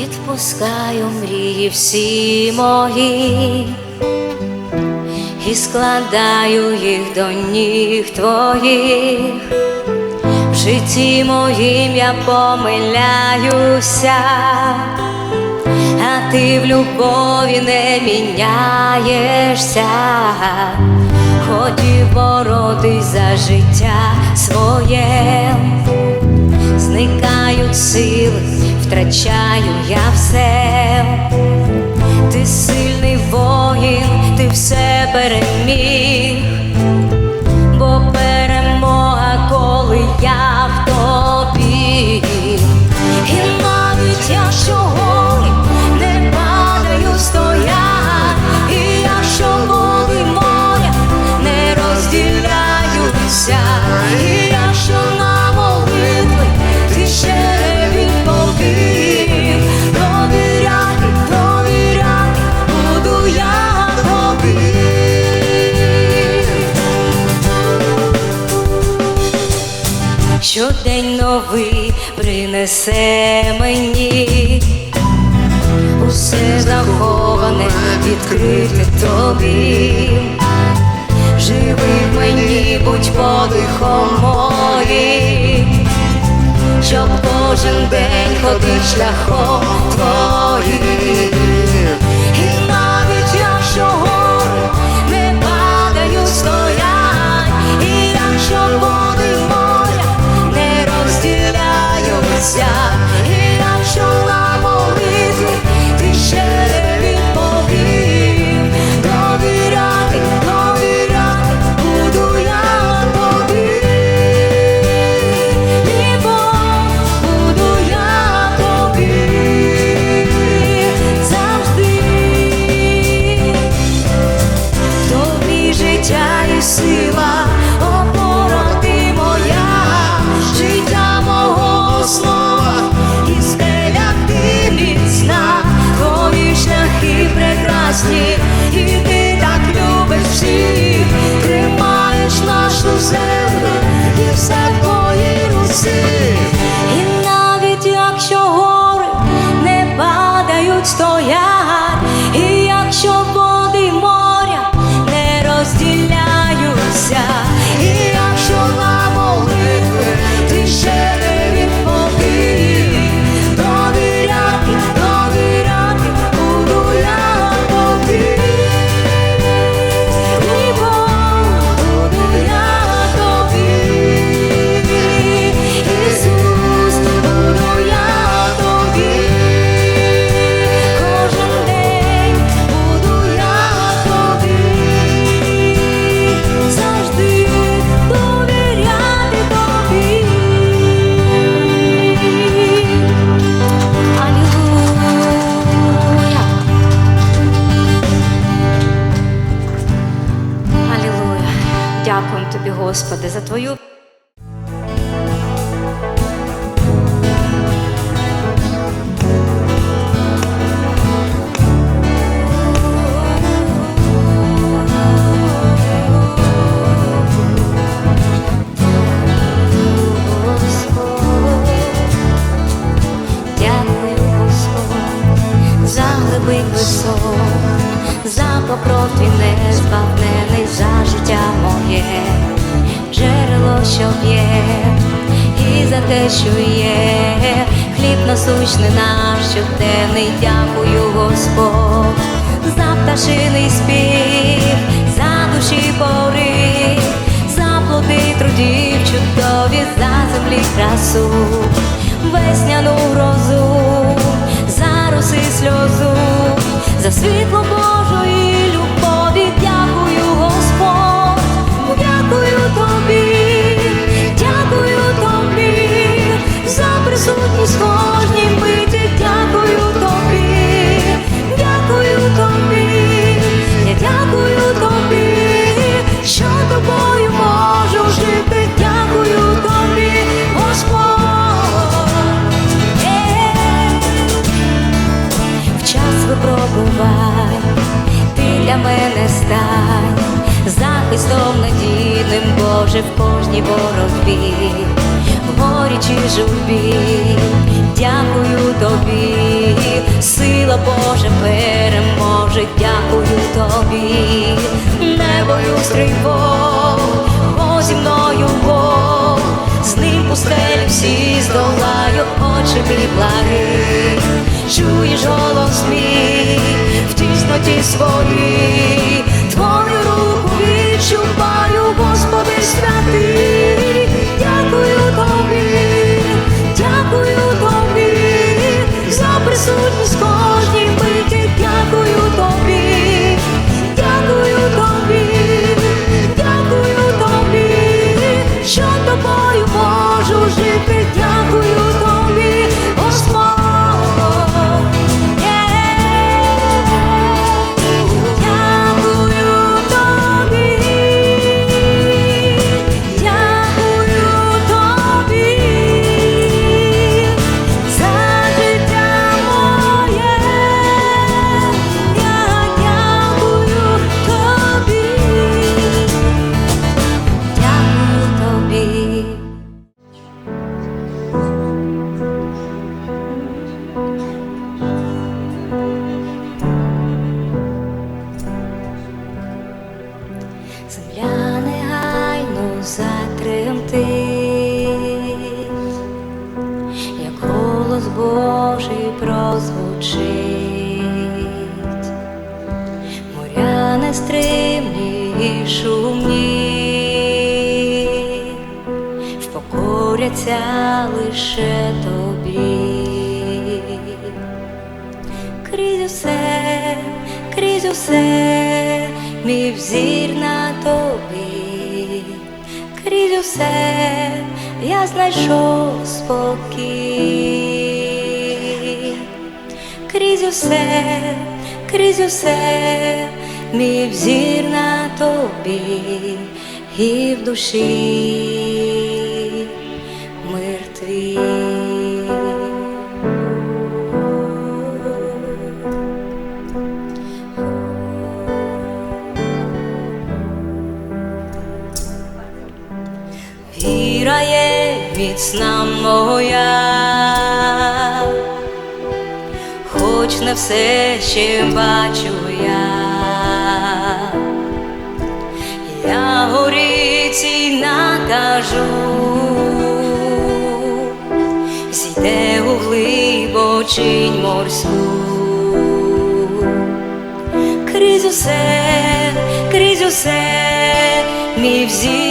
відпускаю мрії всі мої і складаю їх до ніг твоїх. В житті моїм я помиляюся, а ти в любові не міняєшся, хотів боротись за життя своє, зникають сили, втрачаю я все. Ти сильний воїн, ти все переміг, бо перемога, коли я Щодень новий принесе мені усе заховане, відкрите тобі. Живи мені, будь подихом моїм, щоб кожен день ходив шляхом твоїм. Дякуємо тобі, Господи, за твою. Те, що є, хліб насущний наш щоденний, дякую, Господь, за пташиний спів, за душі порив, за плоди трудів чудові, за землі красу, весняну грозу, за роси сльозу, за світло присутність в мій благий, чуєш голос мій в тісноті своїй, твою руку відчуваю, Господи святий, Усе, мій взір на тобі, крізь усе я знайшов спокій, крізь усе, крізь усе, мій взір на тобі і в душі мир твій. Віра міцна моя, хоч не все ще бачу я, я горіці накажу, зійде у глибочинь морську. Крізь усе, крізь усе, мій взір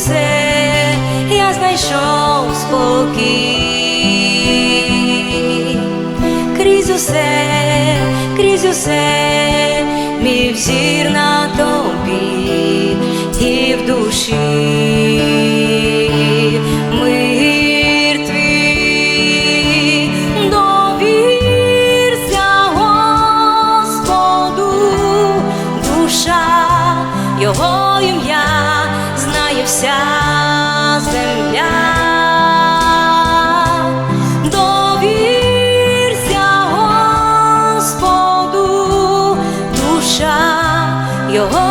усе я знайшов спокій, крізь усе, крізь усе, мій взір на тобі і в душі. your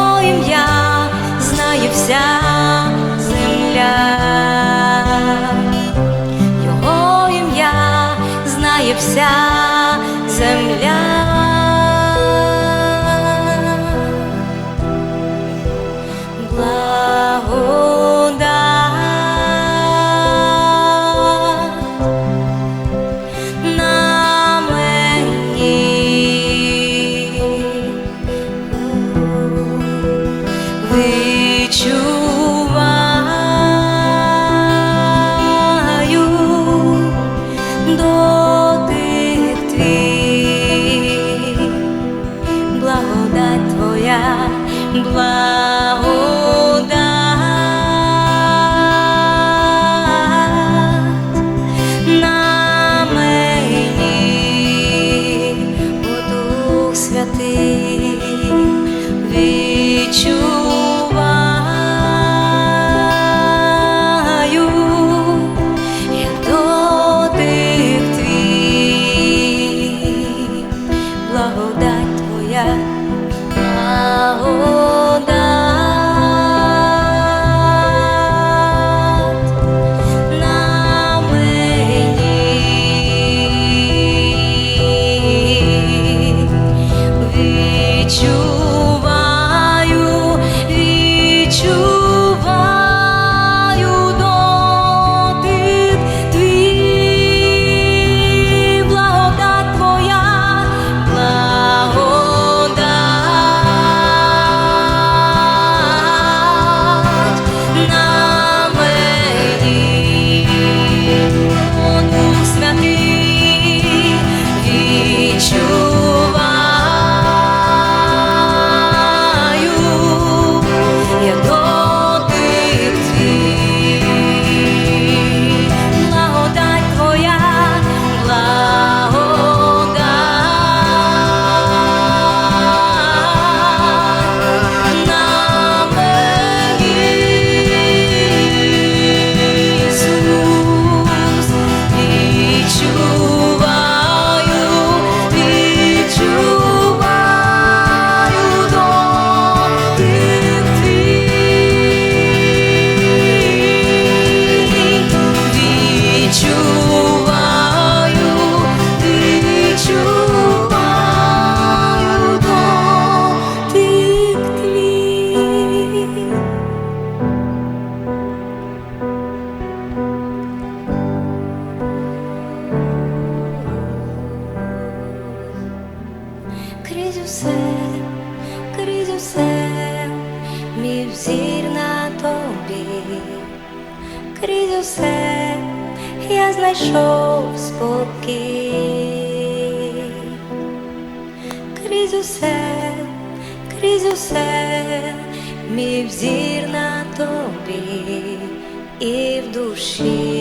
she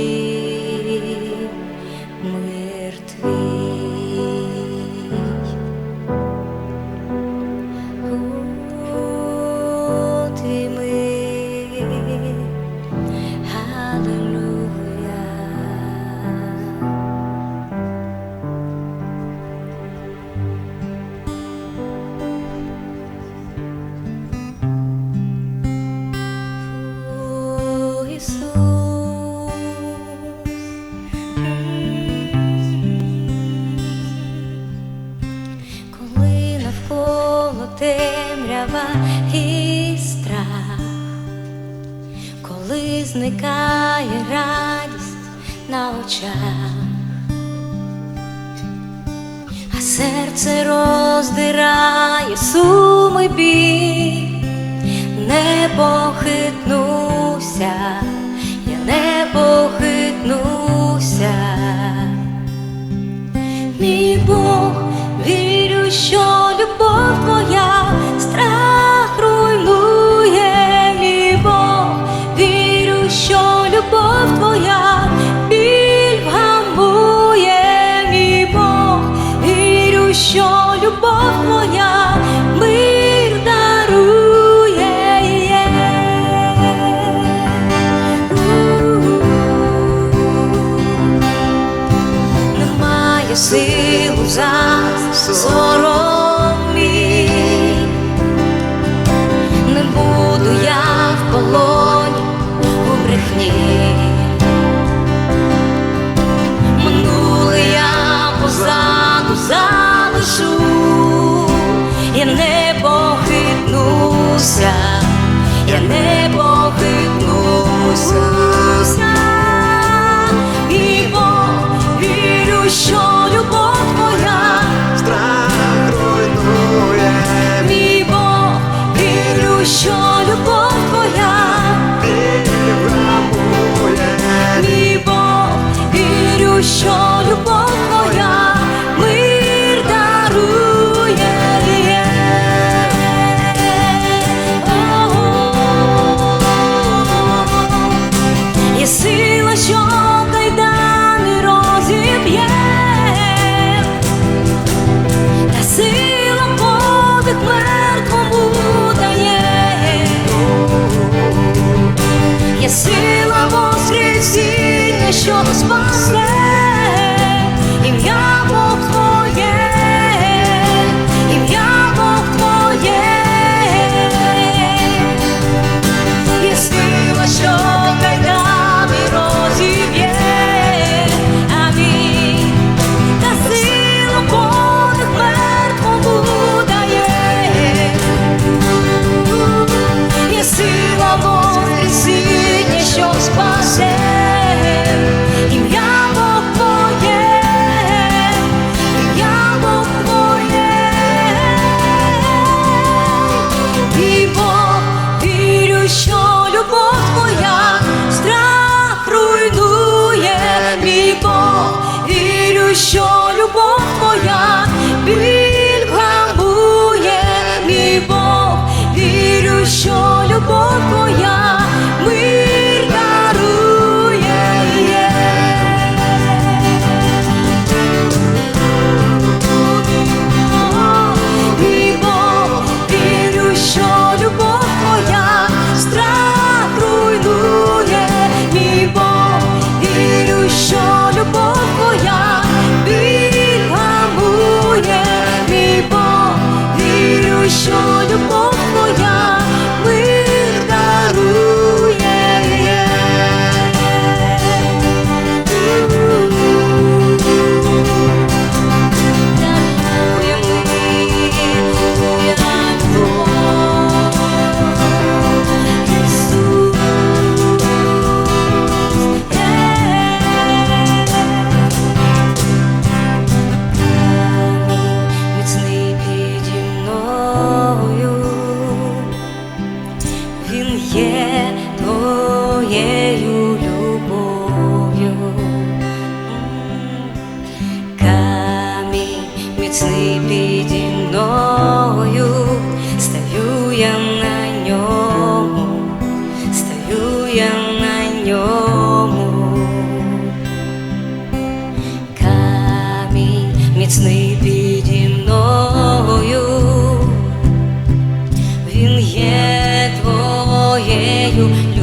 темрява і страх, коли зникає радість на очах, а серце роздирає сум і біль. Не похитнуся, я не похитнуся, мій Бог вірю, що. зупинюся, я не похитнуся. І бо вірю, що любов твоя страх руйнує. Мій Бог, вірю, що любов твоя ти врабує. Мій Бог, вірю, що любов. що любов моя? він є твоєю.